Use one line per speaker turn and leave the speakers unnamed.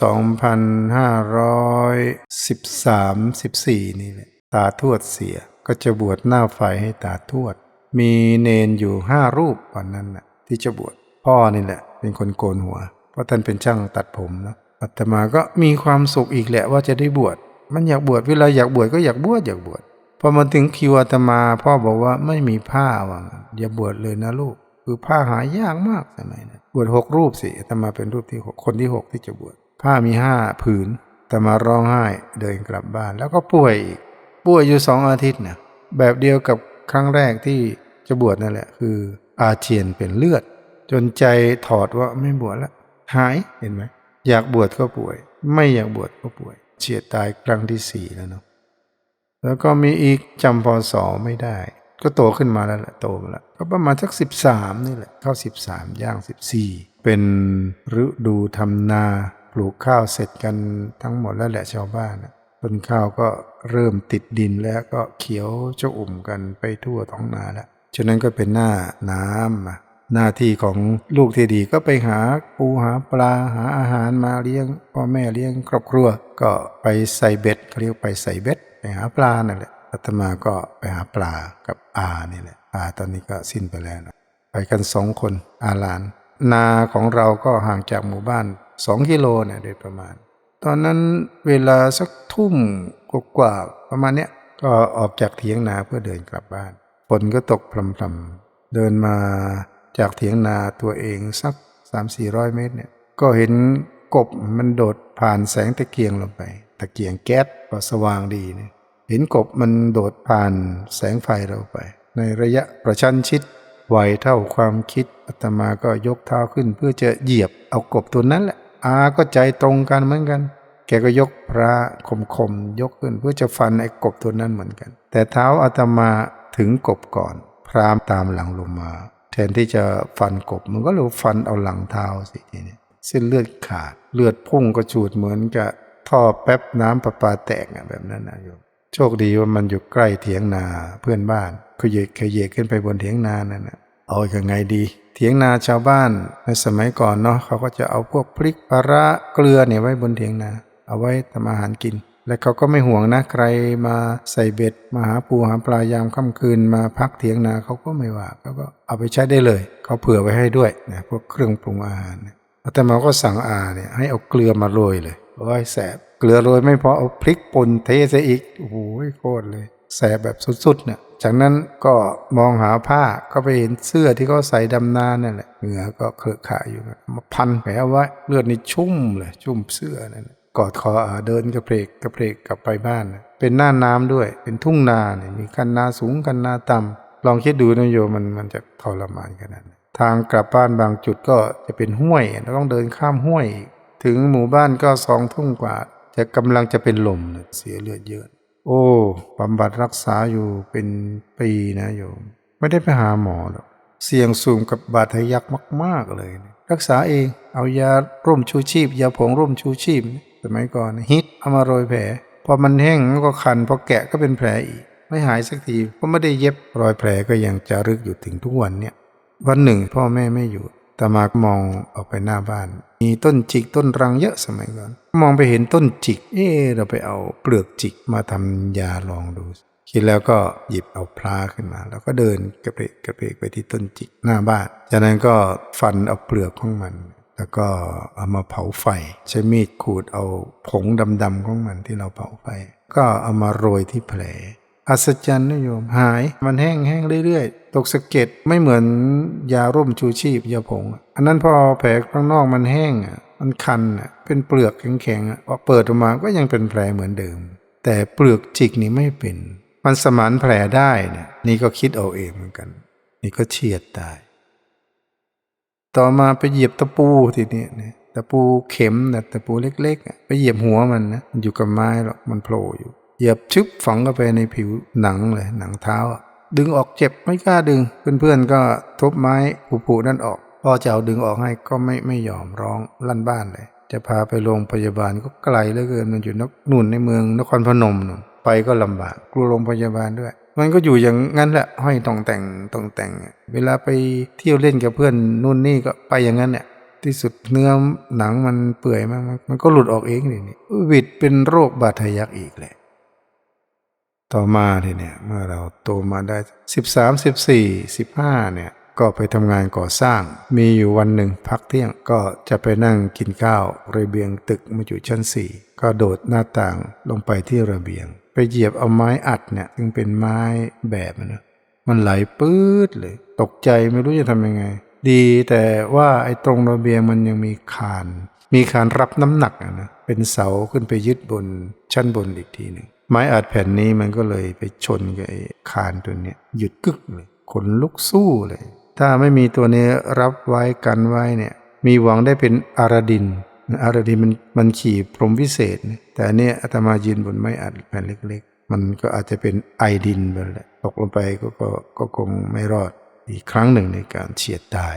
สองพันห้าร้อยสิบสามสิบสี่นี่แหละตาทวดเสียก็จะบวชหน้าไฟให้ตาทวด มีเนนอยู่ห้ารูปวันนั้นน่ะที่จะบวชพ่อนี่แหละ เป็นคนโกนหัว เพราะท่านเป็นช่างตัดผมนะอาตมาก็มีความสุขอีกแหละว่าจะได้บวชมันอยากบวชเวลาอยากบวชก็อยากบวชอยากบวชพอมาถึงคิวอาตมา พ่อบอกว่าไม่มีผ้าว่างอย่าบวชเลยนะลูก คือผ้าหายากมากสมัยนั้นบวชหกรูปสิอาตมาเป็นรูปที่หกคนที่หกที่จะบวชผ้ามีห้าผืนแต่มาร้องไห้เดินกลับบ้าน แล้วก็ป่วยอีกป่วยอยู่สองอาทิตย์นะแบบเดียวกับครั้งแรกที่จะบวชนั่นแหละ คืออาเจียนเป็นเลือด จนใจถอดว่าไม่บวชแล้วหายเห็นไหมอยากบวชก็ป่วย ไม่อยากบวชก็ป่วย เฉียดตายครั้งที่สี่แล้วเนาะแล้วก็มีอีกจำพศไม่ได้ ก็โตขึ้นมาแล้วแหละโตมาแล้วก็ประมาณสักสิบสามนี่แหละเข้าสิบสามย่างสิบสี่เป็นฤดูทำนาปลูกข้าวเสร็จกันทั้งหมดแล้วแหละชาวบ้านต้นข้าวก็เริ่มติดดินแล้วก็เขียวเจ้าอุ่มกันไปทั่วท้องนาแล้วฉะนั้นก็เป็นหน้าน้ำหน้าที่ของลูกที่ดีก็ไปหาปูหาปลาหาอาหารมาเลี้ยงพ่อแม่เลี้ยงครอบครัว ก็ไปใส่เบ็ดเขาเรียกไปใส่เบ็ดไปหาปลานั่นแหละ ตมาก็ไปหาปลากับอานี่แหละอาตอนนี้ก็สิ้นไปแล้วนะไปกันสองคนอาหลาน นาของเราก็ห่างจากหมู่บ้านสองกิโลเนี่ยโดยประมาณ ตอนนั้นเวลาสักทุ่มกว่าประมาณเนี้ยก็ออกจากเถียงนาเพื่อเดินกลับบ้านฝนก็ตกพรำๆเดินมาจากเถียงนาตัวเองสักสามสี่ร้อยเมตรเนี่ยก็เห็นกบมันโดดผ่านแสงตะเกียงลงไป ตะเกียงแก๊สก็สว่างดีเนี่ย เห็นกบมันโดดผ่านแสงไฟเราไป ในระยะประชันชิดไวเท่าความคิดอาตมาก็ยกเท้าขึ้น เพื่อจะเหยียบเอากบตัวนั้นแหละอาก็ใจตรงกันเหมือนกัน แกก็ยกพระคมๆยกขึ้น เพื่อจะฟันไอ้กบตัวนั้นเหมือนกัน แต่เท้าอาตมาถึงกบก่อน พรามตามหลังลงมา แทนที่จะฟันกบมันก็เลยฟันเอาหลังเท้าสิทีนี้เส้นเลือดขาด เลือดพุ่งกระจูดเหมือนกับท่อแป๊บน้ำประปาแตกอะแบบนั้นนะโยม โชคดีว่ามันอยู่ใกล้เถียงนาเพื่อนบ้านขยเยกขยเยกขึ้นไปบนเถียงนานั่นนะเอาอยังไงดี เถียงนาชาวบ้านในสมัยก่อนเนาะเขาก็จะเอาพวกพริกปลาร้าเกลือเนี่ยไว้บนเถียงนา เอาไว้ทำอาหารกิน และเขาก็ไม่ห่วงนะใครมาใส่เบ็ดมาหาปูหาปลายามค่ำคืนมาพักเถียงนาเขาก็ไม่ว่าเขาก็เอาไปใช้ได้เลย เขาเผื่อไว้ให้ด้วยนะพวกเครื่องปรุงอาหารเนี่ยแต่มาก็สั่งอาเนี่ยให้เอาเกลือมาโรยเลย โอ้ยแสบเกลือโรยไม่พอเอาพริกป่นเทใส่อีกโอ้โหโคตรเลย แสบแบบสุดๆเนี่ยจากนั้นก็มองหาผ้าก็ไปเห็นเสื้อที่เขาใส่ดำนานั่นแหละเหงื่อก็เคลอะขะอยู่มาพันแผลไว้เลือดนี่ชุ่มเลยชุ่มเสื้อนั่นกอดคอเดินกระเพกกระเพกกลับไปบ้าน เป็นหน้าน้ำด้วย เป็นทุ่งนาเนี่ยมีคันนาสูงคันนาต่ำลองคิดดูนะโยมมันมันจะทรมานขนาดไหนทางกลับบ้านบางจุดก็จะเป็นห้วยเราต้องเดินข้ามห้วยอีก ถึงหมู่บ้านก็สองทุ่มกว่าจะกำลังจะเป็นลมเสียเลือดเยอะ โอ้บำบัดรักษาอยู่เป็นปีนะโยม ไม่ได้ไปหาหมอหรอกเสี่ยงสูงกับบาดทะยักมาก ๆ เลย รักษาเองเอายาร่มชูชีพ ยาผงร่มชูชีพนะสมัยก่อนฮิตเอามาโรยแผล พอมันแห้งก็คันพอแกะก็เป็นแผลอีก ไม่หายสักทีเพราะไม่ได้เย็บรอยแผลก็ยังจะรึกอยู่ถึงทุกวันเนี่ยวันหนึ่งพ่อแม่ไม่อยู่ ตามากมองออกไปหน้าบ้าน มีต้นจิกต้นรังเยอะสมัยก่อน มองไปเห็นต้นจิก เออเราไปเอาเปลือกจิกมาทำยาลองดู คิดแล้วก็หยิบเอาพลาขึ้นมา แล้วก็เดินกระเพกกระเพกไปที่ต้นจิกหน้าบ้าน จากนั้นก็ฟันเอาเปลือกของมัน แล้วก็เอามาเผาไฟ ใช้มีดขูดเอาผงดำๆของมันที่เราเผาไฟ ก็เอามาโรยที่แผล อัศจรรย์นโยมหายมันแห้งแห้งเรื่อยๆ ตกสะเก็ดไม่เหมือนยาร่มชูชีพยาผง อันนั้นพอแผลข้างนอกมันแห้งอะมันคันอะเป็นเปลือกแข็งๆอะพอเปิดออกมาก็ยังเป็นแผลเหมือนเดิม แต่เปลือกจิกนี่ไม่เป็น มันสมานแผลได้เนี่ยนี่ก็คิดเอาเองเหมือนกัน นี่ก็เฉียดตายต่อมาไปเหยียบตะปูทีนี้เนี่ยตะปูเข็มนะตะปูเล็กๆไปเหยียบหัวมันนะมันอยู่กับไม้หรอกมันโผล่อยู่ เหยียบชึบฝังเข้าไปในผิวหนังเลยหนังเท้า ดึงออกเจ็บไม่กล้าดึง เพื่อนๆก็ทุบไม้ผุๆนั่นออกพ่อจะเอาดึงออกให้ก็ไม่ไม่ยอมร้องลั่นบ้านเลย จะพาไปโรงพยาบาลก็ไกลเหลือเกินมันอยู่นกนู่นในเมืองนครพนมนู่นไปก็ลำบากกลัวโรงพยาบาลด้วย มันก็อยู่อย่างนั้นแหละห้อยตองแต่งตองแต่ง เวลาไปเที่ยวเล่นกับเพื่อนนู่นนี่ก็ไปอย่างนั้นเนี่ยที่สุดเนื้อหนังมันเปื่อยมากมันมันก็หลุดออกเองเลยนี่วิดเป็นโรคบาดทะยักอีกแหละ ต่อมาทีเนี่ยเมื่อเราโตมาได้ 13 14 15เนี่ยก็ไปทำงานก่อสร้าง มีอยู่วันหนึ่งพักเที่ยงก็จะไปนั่งกินข้าวระเบียงตึกมาอยู่ชั้นสี่ก็โดดหน้าต่างลงไปที่ระเบียง ไปเหยียบเอาไม้อัดเนี่ยซึ่งเป็นไม้แบบนะมันไหลปื๊ดเลย ตกใจไม่รู้จะทำยังไง ดีแต่ว่าไอ้ตรงระเบียงมันยังมีคาน มีคานรับน้ำหนักนะเป็นเสาขึ้นไปยึดบนชั้นบนอีกทีหนึ่ง ไม้อัดแผ่นนี้มันก็เลยไปชนกับไอ้คานตัวเนี้ยหยุดกึกเลยขนลุกสู้เลย ถ้าไม่มีตัวนี้รับไว้กันไว้เนี่ย มีหวังได้เป็นอาราดินอาราดินมันมันขี่พรมวิเศษนะแต่อันเนี้ยอาตมายืนบนไม้อัดแผ่นเล็ก ๆ มันก็อาจจะเป็นไอดินไปแหละตกลงไปก็ก็ก็คงไม่รอดอีกครั้งหนึ่งในการเฉียดตาย